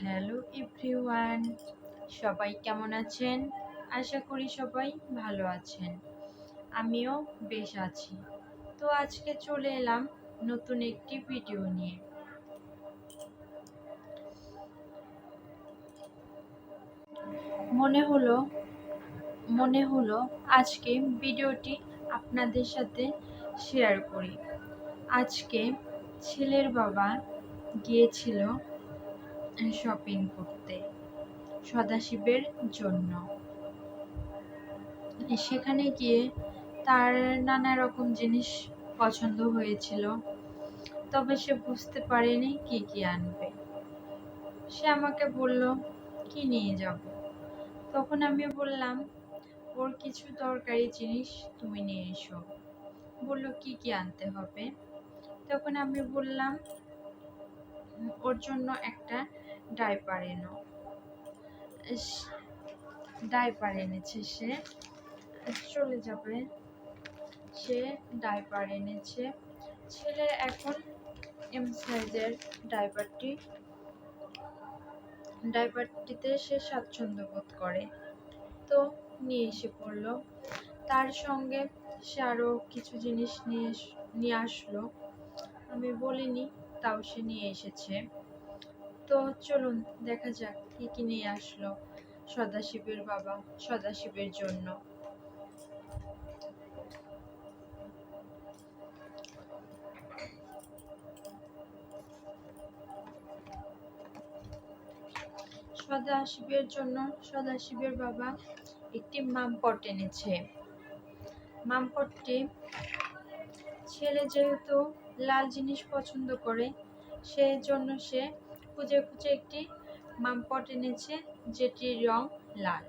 Hello everyone, সবাই কেমন আছেন? আশা করি সবাই ভালো আছেন। আমিও বেশ আছি। তো আজকে চলে এলাম নতুন একটি ভিডিও নিয়ে। মনে হলো মনে হলো আজকে ভিডিওটি আপনাদের সাথে শেয়ার করি। আজকে ছেলের বাবা গিয়েছিল শপিং করতে, সদাশিবের জন্য। সেখানে গিয়ে তার নানা রকম জিনিস পছন্দ হয়েছিল, তবে সে বুঝতে পারেনি কি কি আনবে। সে আমাকে বলল, কি নিয়ে যাব? তখন আমি বললাম, ওর কিছু দরকারি জিনিস তুমি নিয়ে এসো। বলল, কি কি আনতে হবে? তখন আমি বললাম ওর জন্য একটা ডাইপার এনো। ডাইপার এনেছে সে। চলে যাবে। সে ডাইপার এনেছে। ছেলে এখন এম সাইজের ডাইপারটি ডাইপারটিতে সে স্বাচ্ছন্দ্য বোধ করে। তো নিয়ে এসে পড়ল। তার সঙ্গে সে আরও কিছু জিনিস নিয়ে নিয়ে আসলো। আমি বলিনি, তাও সে নিয়ে এসেছে। তো চলুন, দেখা যাক কি কি নিয়ে আসলো সদাশিবের বাবা, সদাশিবের জন্য। সদাশিবের জন্য, সদাশিবের বাবা একটি মামপট এনেছে। মামপটটি ছেলে যেহেতু লাল জিনিস পছন্দ করে সেই জন্য সে খুঁজে খুঁজে একটি মামপট এনেছে, যেটির রং লাল।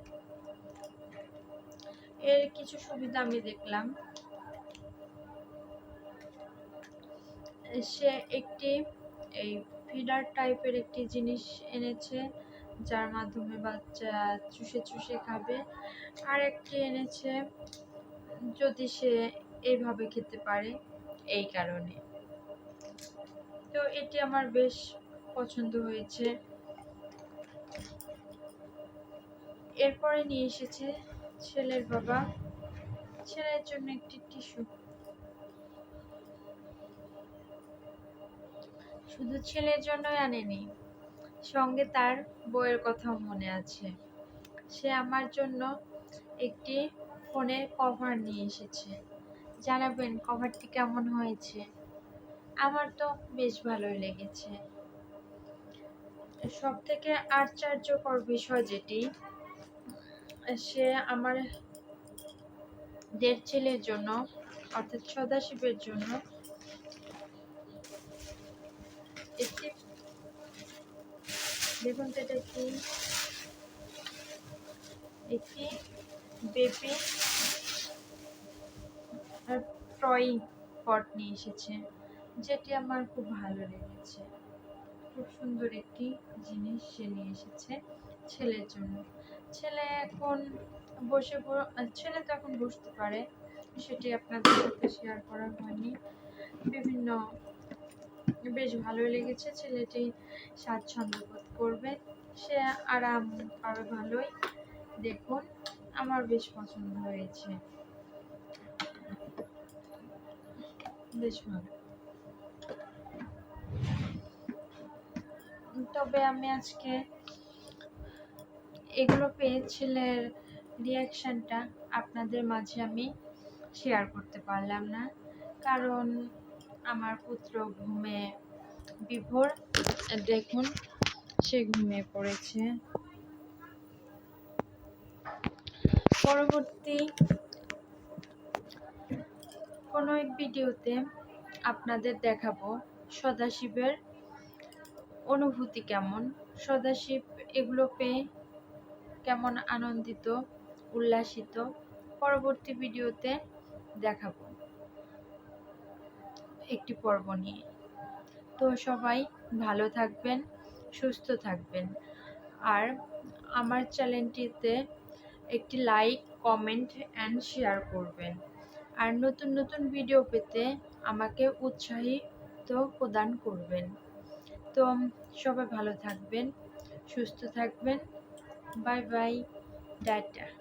এর কিছু সুবিধা আমি দেখলাম। সে একটি, এই ফিডার টাইপের একটি জিনিস এনেছে, যার মাধ্যমে বাচ্চা চুষে চুষে খাবে। আর একটি এনেছে, যদি সে এইভাবে খেতে পারে এই কারণে। তো এটি আমার বেশ পছন্দ হয়েছে। এরপরে নিয়ে এসেছে ছেলের বাবা। ছেলের জন্য একটি টিস্যু। শুধু ছেলের জন্যই আনেনি, সঙ্গে তার বইয়ের কথাও মনে আছে। সে আমার জন্য একটি ফোনের কভার নিয়ে এসেছে। জানাবেন কভারটি কেমন হয়েছে? আমার তো বেশ ভালোই লেগেছে। সব থেকে আশ্চর্যকর বিষয় যেটি, সে আমার দেড় ছেলের জন্য, অর্থাৎ সদাশিবের জন্য, একটি দেখুন এটা কি? একটি বেবি ট্রয়িং পট নিয়ে এসেছে, যেটি আমার খুব ভালো লেগেছে। খুব সুন্দর একটি জিনিস সে নিয়ে এসেছে ছেলের জন্য। ছেলে এখন বসে ছেলে তো এখন বসতে পারে, সেটি আপনাদের সাথে শেয়ার করা হয়নি। বিভিন্ন বেশ ভালোই লেগেছে, ছেলেটি স্বাচ্ছন্দ্য বোধ করবে। সে আরাম পাবে ভালোই দেখুন, আমার বেশ পছন্দ হয়েছে। তবে আমি আজকে এগুলো পেয়ে ছেলের রিয়াকশানটা আপনাদের মাঝে আমি শেয়ার করতে পারলাম না। কারণ আমার পুত্র ঘুমে বিভোর, দেখুন সে ঘুমিয়ে পড়েছে। পরবর্তী কোনো এক ভিডিওতে আপনাদের দেখাবো সদাশিবের অনুভূতি কেমন। সদাশিব এগুলো পেয়ে কেমন আনন্দিত, উল্লাসিত, পরবর্তী ভিডিওতে দেখাবো একটি পর্ব নিয়ে। তো সবাই ভালো থাকবেন, সুস্থ থাকবেন। আর আমার চ্যানেলটিতে একটি লাইক, কমেন্ট অ্যান্ড শেয়ার করবেন। আর নতুন নতুন ভিডিও পেতে আমাকে উৎসাহিত প্রদান করবেন। তো, সবাই ভালো থাকবেন, সুস্থ থাকবেন। Bye bye tata